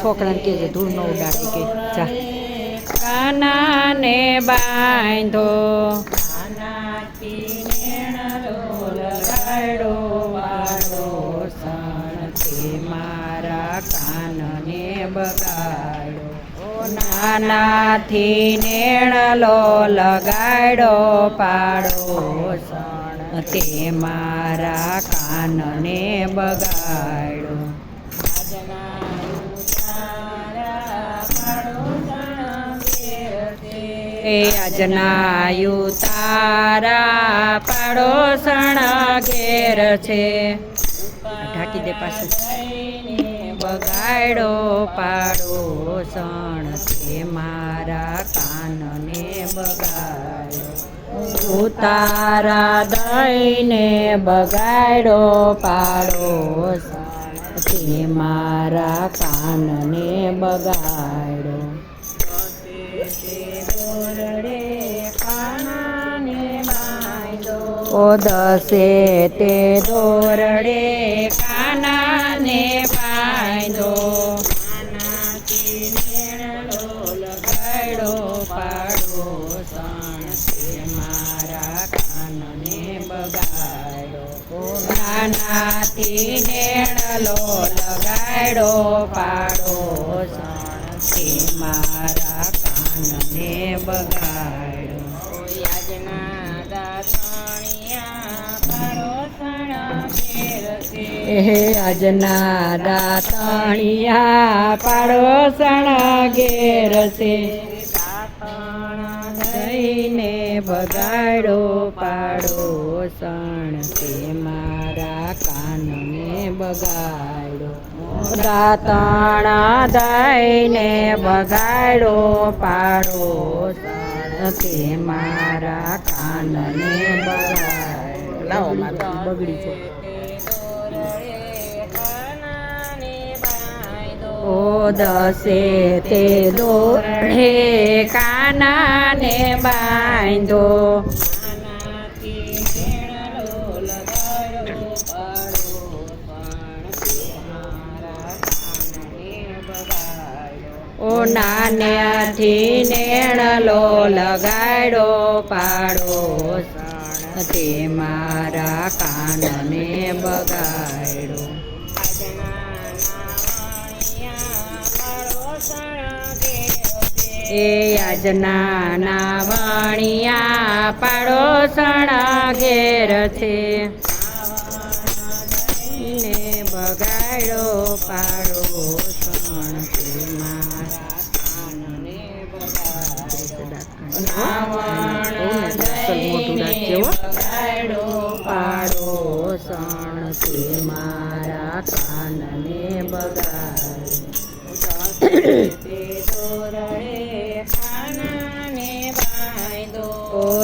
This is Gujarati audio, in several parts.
છોકરાને કે ધૂળ ન ઉડાડી કે કાનાને બાંધો મારા કાનને બગાડો નાનાથી નેણલો લગાડો, પાડો સણ તે મારા કાનને બગાડો. એ અજનાયુ તારા પાડોસણ ઘેર છે. ઢાંકી દે પાછું. બગાડો પાડોસણ, તે મારા કાનને બગાડો. ઉતારા દઈને બગાડો પાડો તે મારા કાનને બગાડો. ઓ દસે તે દોરડે કાનાને લગાડો, પાડો. નાનાથી નેણલો લગાડો પાડો સણ મારા કાનને બગાડો. એ આજના દાતણિયા પાડોસણ ઘેર છે દઈને બગાડો પાડોસણ તે મારા કાનને બગાડો દાતણ દઈને બગાડો પાડો તે મારા કાનને બગાડો લાવો માતા, બગડી છે. ઓ દસે તે દોરડે કાનાને બાંધો ઓ નાન્યાથી નેણલો લગાડો પાડો તે મારા કાનને બગાડો એ આજના નાવણિયા પાડોસણ ઘેર છે. ને બગાડો પાડોસણ મોટું રાખજે પાડોસણ તે મારા કાનને બગાડો.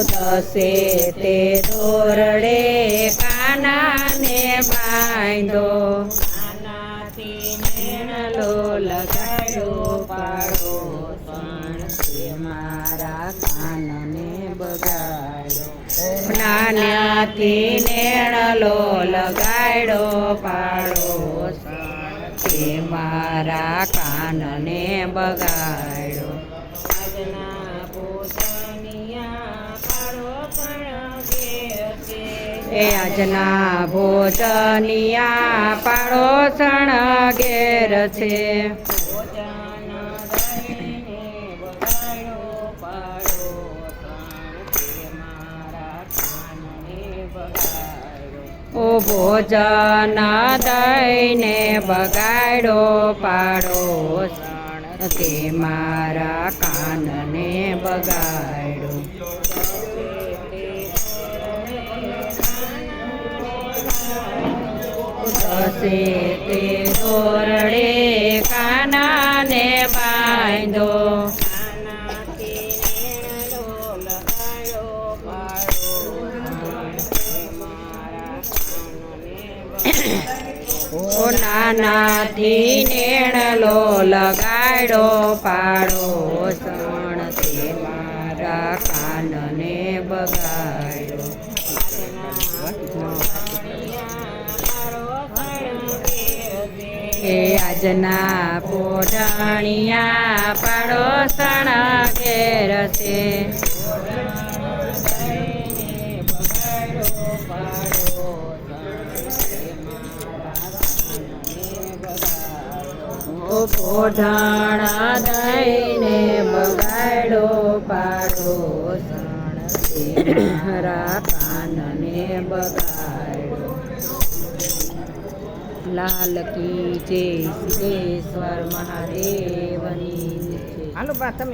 દસે તે દોરડે કાનાને બાંધો કાનાથી નેણલો લગાડો પાડો નાન્યાથી નેણલો લગાડો પાડો તે મારા કાનને બગાડો. એ આજના ભોજનિયા પાડોસણ ઘેર છે ભોજન દઈને બગાડો પાડો તે મારા કાનને બગાડો. દસે તે દોરડે કાનાને બાંધો. ઓ નાનાથી નેણલો લગાડો પાડો સણ મારા કાનને બગાડો. એ આજના પોઢાણિયા પાડોસણ ઘેર છે. ઓ પોઢાણા દઈને બગાડો પાડો હરા કાનને બગાડો લાલ કી જય સિદ્ધેશ્વર મહાદેવની હાલો બા, તમે